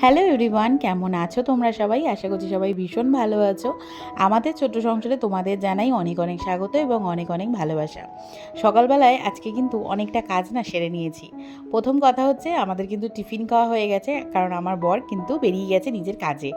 Hello everyone কেমন আছো তোমরা সবাই? আশা করছি সবাই ভীষণ ভালো আছো। আমাদের ছোট্ট সংসারে তোমাদের জানাই অনেক অনেক স্বাগত এবং অনেক অনেক ভালোবাসা। সকালবেলায় আজকে কিন্তু অনেকটা কাজ না সেরে নিয়েছি। প্রথম কথা হচ্ছে আমাদের কিন্তু টিফিন খাওয়া হয়ে গেছে কারণ আমার বর কিন্তু বেরিয়ে গেছে নিজের কাজে।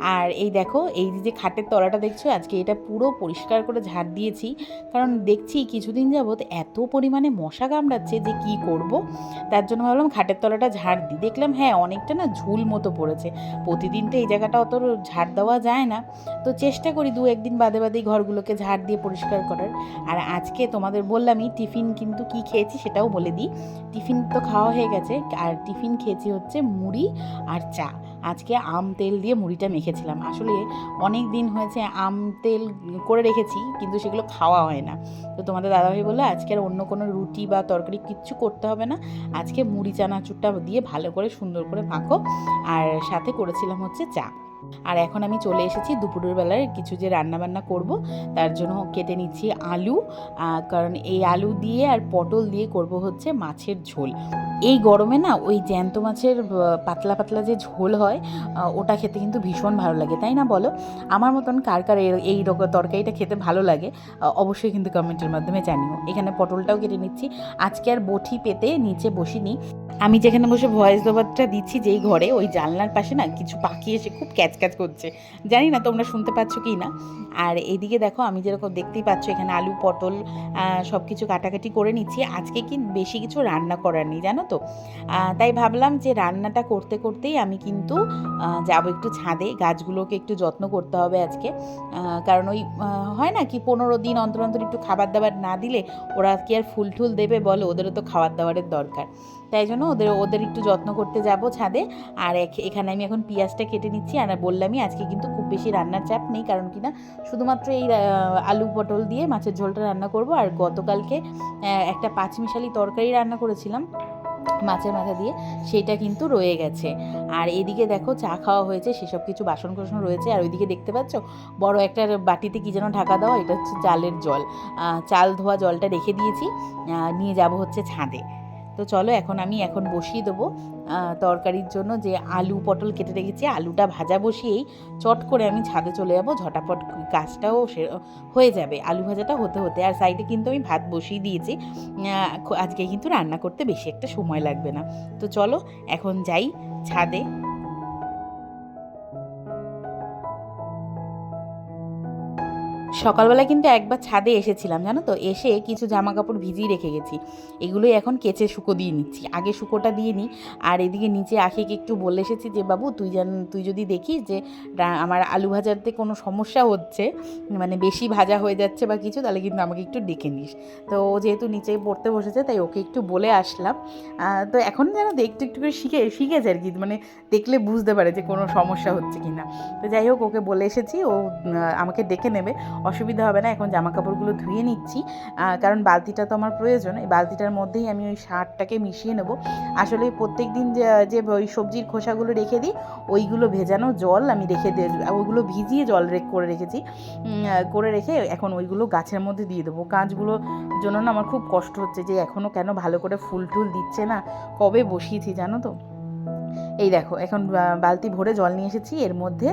আর এই দেখো, এই যে খাটের তলাটা দেখছ, আজকে এটা পুরো পরিষ্কার করে ঝাড় দিয়েছি। কারণ দেখছি কিছুদিন যাবৎ এত পরিমাণে মশা কামড়াচ্ছে যে কি করব? তার জন্য ভাবলাম খাটের তলাটা ঝাড় দিই। দেখলাম হ্যাঁ অনেকটা না ঝুল মতো পড়েছে। প্রতিদিন তো এই জায়গাটা অত ঝাড় দেওয়া যায় না। তো চেষ্টা করি দু একদিন বাদে বাদেই ঘরগুলোকে ঝাড় দিয়ে পরিষ্কার করার। আর আজকে তোমাদের বললামই, টিফিন কিন্তু কি খেয়েছি সেটাও বলে দিই। টিফিন তো খাওয়া হয়ে গেছে। আর টিফিন খেয়েছি হচ্ছে মুড়ি আর চা। আজকে আম তেল দিয়ে মুড়িটা মেখেছিলাম। আসলে অনেক দিন হয়েছে আম তেল করে রেখেছি, কিন্তু সেগুলো খাওয়া হয় না। তো তোমাদের দাদাভাই বলল, আজকে আর অন্য কোনো রুটি বা তরকারি কিচ্ছু করতে হবে না। আজকে মুড়ি, চানাচুরটা দিয়ে ভালো করে সুন্দর করে মাখো। আর সাথে করেছিলাম হচ্ছে চা। আর এখন আমি চলে এসেছি দুপুরের বেলায় কিছু যে রান্নাবান্না করব, তার জন্য কেটে নিচ্ছি আলু কারণ এই আলু দিয়ে আর পটল দিয়ে করব হচ্ছে মাছের ঝোল। এই গরমে না ওই জ্যান্ত মাছের পাতলা পাতলা যে ঝোল হয় ওটা খেতে কিন্তু ভীষণ ভালো লাগে, তাই না বলো? আমার মতন কার কার এই তরকারিটা খেতে ভালো লাগে অবশ্যই কিন্তু কমেন্টের মাধ্যমে জানিও। এখানে পটলটাও কেটে নিচ্ছি, আজকে আর বটি পেতে নিচে বসিনি। আমি যেখানে বসে ভয়েস ওভারটা দিচ্ছি যেই ঘরে, ওই জানলার পাশে না কিছু পাখি এসে খুব ক্যাচ ক্যাচ করছে। জানি না তোমরা শুনতে পাচ্ছ কি না। আর এদিকে দেখো, আমি যেরকম দেখতেই পাচ্ছ, এখানে আলু, পটল সব কিছু কাটাকাটি করে নিচ্ছি। আজকে কি বেশি কিছু রান্না করার নেই, জানো তো? তাই ভাবলাম যে রান্নাটা করতে করতেই আমি কিন্তু যাব একটু ছাদে। গাছগুলোকে একটু যত্ন করতে হবে আজকে। কারণ ওই হয় না কি, পনেরো দিন অন্তর অন্তর একটু খাবার দাবার না দিলে ওরা কি আর ফুল টুল দেবে বলো, ওদেরও তো খাবার দাবারের দরকার। তাই জন্য ওদের ওদের একটু যত্ন করতে যাব ছাদে। আর এখ- এখানে আমি এখন পেঁয়াজটা কেটে নিচ্ছি, আর বললামই আজকে কিন্তু খুব বেশি রান্নার চাপ নেই, কারণ কি না, শুধুমাত্র এই আলু পটল দিয়ে মাছের ঝোলটা রান্না করব, আর গতকালকে একটা পাঁচমিশালি তরকারি রান্না করেছিলাম, মাছের মাথা দিয়ে, সেটা কিন্তু রয়ে গেছে। আর এদিকে দেখো, চা খাওয়া হয়েছে, সেসব কিছু বাসন কোসন রয়েছে, আর ওইদিকে দেখতে পাচ্ছ, বড় একটা বাটিতে কি যেন ঢাকা দেওয়া, এটা হচ্ছে চালের জল। চাল ধোয়া জলটা রেখে দিয়েছি নিয়ে যাব হচ্ছে ছাদে। তো চলো এখন আমি এখন বসিয়ে দেবো তরকারির জন্য যে আলু পটল কেটে রেখেছি, আলুটা ভাজা বসিয়েই চট করে আমি ছাদে চলে যাব, ঝটাপট কাজটাও হয়ে যাবে, আলু ভাজাটা হতে হতে। আর সাইডে কিন্তু আমি ভাত বসিয়ে দিয়েছি আজকে কিন্তু রান্না করতে বেশি একটা সময় লাগবে না। তো চলো এখন যাই ছাদে। সকালবেলা কিন্তু একবার ছাদে এসেছিলাম, জানো তো? এসে কিছু জামা কাপড় ভিজিয়ে রেখে গেছি। এগুলোই এখন কেচে শুকো দিয়ে নিচ্ছি। আগে শুকোটা দিয়ে নিই। আর এদিকে নিচে আখিকে একটু বলে এসেছি যে, বাবু, তুই জান, তুই যদি দেখিস যে আমার আলু ভাজাতে কোনো সমস্যা হচ্ছে মানে বেশি ভাজা হয়ে যাচ্ছে বা কিছু, তাহলে কিন্তু আমাকে একটু ডেকে নিস। তো ও যেহেতু নিচে পড়তে বসেছে, তাই ওকে একটু বলে আসলাম। তো এখন যেন একটু একটু করে শিখে, শিখেছে আর কি মানে দেখলে বুঝতে পারে যে, কোনো সমস্যা হচ্ছে কি না তো যাই হোক, ওকে বলে এসেছি। ও আমাকে ডেকে নেবে। অসুবিধা হবে না, এখন জামা কাপড়গুলো ধুয়ে নিচ্ছি। কারণ বালতিটা তো আমার প্রয়োজন, এই বালতিটার মধ্যেই আমি ওই সারটাকে মিশিয়ে নেব। আসলে প্রত্যেক দিন যে ওই সবজির খোসাগুলো রেখে দিই, ওইগুলো ভেজানো জল আমি রেখে দিয়ে ওইগুলো ভিজিয়ে জল রেখ করে রেখেছি। করে রেখে এখন ওইগুলো গাছের মধ্যে দিয়ে দেবো। গাছগুলোর জন্য না আমার খুব কষ্ট হচ্ছে যে এখনও কেন ভালো করে ফুল টুল দিচ্ছে না? কবে বসিয়েছি জানো তো? এই দেখো, এখন বালতি ভরে জল নিয়ে এসেছি। এর মধ্যে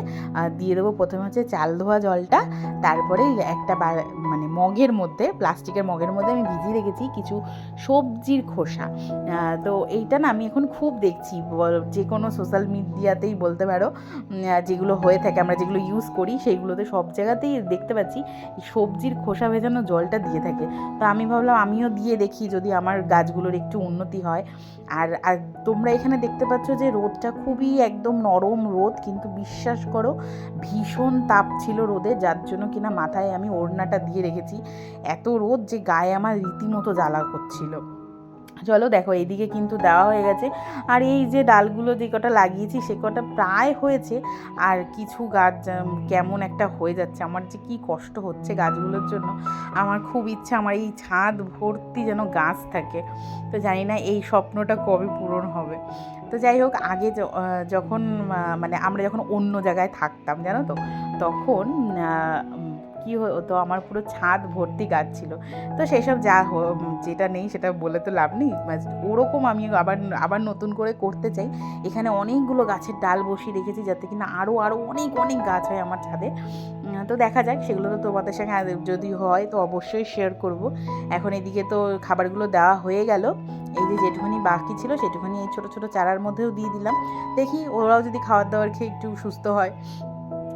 দিয়ে দেবো প্রথমে হচ্ছে চাল ধোয়া জলটা। তারপরে একটা মানে মগের মধ্যে, প্লাস্টিকের মগের মধ্যে আমি ভিজিয়ে রেখেছি কিছু সবজির খোসা। তো এইটা না আমি এখন খুব দেখছি যে কোনো সোশ্যাল মিডিয়াতেই বলতে পারো যেগুলো হয়ে থাকে, আমরা যেগুলো ইউজ করি, সেইগুলোতে সব জায়গাতেই দেখতে পাচ্ছি সবজির খোসা ভেজানো জলটা দিয়ে থাকে। তো আমি ভাবলাম আমিও দিয়ে দেখি, যদি আমার গাছগুলোর একটু উন্নতি হয়। আর আর তোমরা এখানে দেখতে পাচ্ছ যে রোদটা খুবই একদম নরম রোদ, কিন্তু বিশ্বাস করো ভীষণ তাপ ছিল রোদে, যার জন্য কিনা মাথায় আমি ওড়নাটা দিয়ে রেখেছি। এত রোদ যে গায়ে আমার রীতিমতো জ্বালা করছিল। চলো দেখো, এইদিকে কিন্তু দেওয়া হয়ে গেছে। আর এই যে ডালগুলো যে কটা লাগিয়েছি, সে কটা প্রায় হয়েছে। আর কিছু গাছ কেমন একটা হয়ে যাচ্ছে। আমার যে কি কষ্ট হচ্ছে গাছগুলোর জন্য। আমার খুব ইচ্ছা, আমার এই ছাদ ভর্তি যেন গাছ থাকে। তো জানি না এই স্বপ্নটা কবে পূরণ হবে। তো যাই হোক, আগে যখন মানে আমরা যখন অন্য জায়গায় থাকতাম, জানো তো? তখন কী হতো আমার পুরো ছাদ ভর্তি গাছ ছিল তো সেই সব যা যেটা নেই সেটা বলে তো লাভ নেই। ওরকম আমি আবার আবার নতুন করে করতে চাই। এখানে অনেকগুলো গাছের ডাল বসিয়ে রেখেছি যাতে কিনা আরও আরও অনেক অনেক গাছ হয় আমার ছাদে। তো দেখা যাক, সেগুলো তো তোমাদের সঙ্গে যদি হয় তো অবশ্যই শেয়ার করব। এখন এদিকে তো খাবারগুলো দেওয়া হয়ে গেল। এই যে যেটুখানি বাকি ছিল সেটুখানি এই ছোটো ছোটো চারার মধ্যেও দিয়ে দিলাম। দেখি ওরাও যদি খাবার দাবার খেয়ে একটু সুস্থ হয়।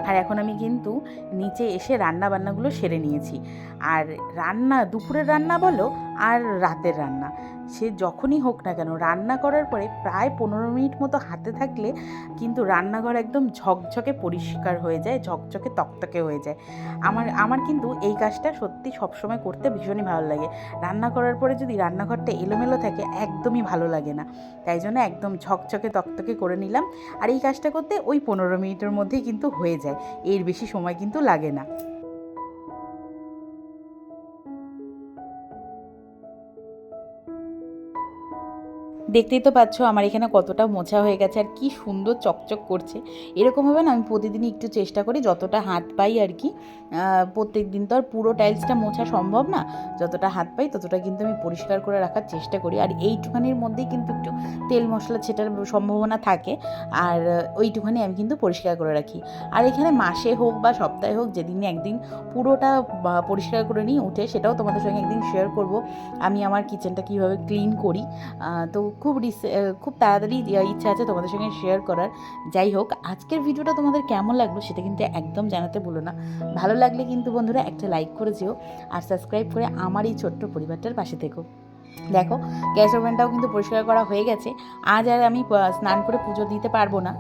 আর এখন আমি কিন্তু নিচে এসে রান্না বান্নাগুলো সেরে নিয়েছি। আর রান্না, দুপুরের রান্না বলো আর রাতের রান্না। সে যখনই হোক না কেন, রান্না করার পরে প্রায় পনেরো মিনিট মতো হাতে থাকলে কিন্তু রান্নাঘর একদম ঝকঝকে পরিষ্কার হয়ে যায়, ঝকঝকে তকতকে হয়ে যায়। আমার আমার কিন্তু এই কাজটা সত্যি সবসময় করতে ভীষণই ভালো লাগে। রান্না করার পরে যদি রান্নাঘরটা এলোমেলো থাকে, একদমই ভালো লাগে না। তাই জন্য একদম ঝকঝকে তকতকে করে নিলাম। আর এই কাজটা করতে ওই পনেরো মিনিটের মধ্যেই কিন্তু হয়ে যায়। এর বেশি সময় কিন্তু লাগে না। দেখতেই তো পাচ্ছ আমার এখানে কতটা মোছা হয়ে গেছে আর কি সুন্দর চকচক করছে। এরকমভাবে না, আমি প্রতিদিনই একটু চেষ্টা করি যতটা হাত পাই আর কি। প্রত্যেক দিন তো আর পুরো টাইলসটা মোছা সম্ভব না, যতটা হাত পাই ততটা কিন্তু আমি পরিষ্কার করে রাখার চেষ্টা করি। আর এইটুখানির মধ্যেই কিন্তু একটু তেল মশলা ছেটার সম্ভাবনা থাকে, আর ওইটুখানি আমি কিন্তু পরিষ্কার করে রাখি। আর এখানে মাসে হোক বা সপ্তাহে হোক যেদিন একদিন পুরোটা পরিষ্কার করে নিয়ে উঠে সেটাও তোমাদের সঙ্গে একদিন শেয়ার করব। আমি আমার কিচেনটা কীভাবে ক্লিন করি তো খুব খুব তাড়াতাড়ি ইচ্ছা আছে তোমাদের সঙ্গে শেয়ার করার। যাই হোক, আজকের ভিডিওটা তোমাদের কেমন লাগল সেটা কিন্তু একদম জানাতে ভুলো না। ভালো লাগলে কিন্তু বন্ধুরা একটা লাইক করে যেও আর সাবস্ক্রাইব করে আমার এই ছোট্ট পরিবারটার পাশে থেকো। দেখো, গ্যাস ওভেনটাও কিন্তু পরিষ্কার করা হয়ে গেছে। আজ আর আমি স্নান করে পুজো দিতে পারব না।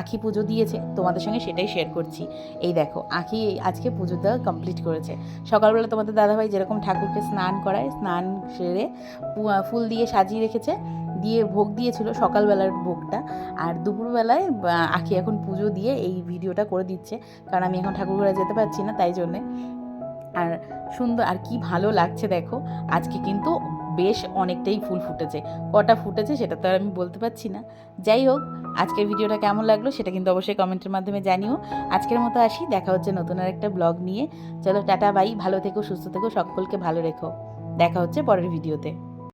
আখি পুজো দিয়েছে, তোমাদের সঙ্গে সেটাই শেয়ার করছি। এই দেখো, আখি আজকে পুজো দেওয়া কমপ্লিট করেছে। সকালবেলা তোমাদের দাদাভাই যেরকম ঠাকুরকে স্নান করায়, স্নান সেরে ফুল দিয়ে সাজিয়ে রেখেছে। দিয়ে ভোগ দিয়েছিল সকালবেলার ভোগটা। আর দুপুরবেলায় আখি এখন পুজো দিয়ে এই ভিডিওটা করে দিচ্ছে। কারণ আমি এখন ঠাকুর ঘরে যেতে পারছি না, তাই জন্যে। আর সুন্দর, আর কি ভালো লাগছে দেখো, আজকে কিন্তু বেশ অনেকটাই ফুল ফুটেছে। কটা ফুটেছে সেটা তো আর আমি বলতে পারছি না। যাই হোক, আজকের ভিডিওটা কেমন লাগল সেটা কিন্তু অবশ্যই কমেন্টের মাধ্যমে জানিও। আজকের মতো আসি, দেখা হচ্ছে নতুন আর একটা ব্লগ নিয়ে। চলো, টাটা, বাই। ভালো থেকো, সুস্থ থেকো, সকলকে ভালো রেখো। দেখা হচ্ছে পরের ভিডিওতে।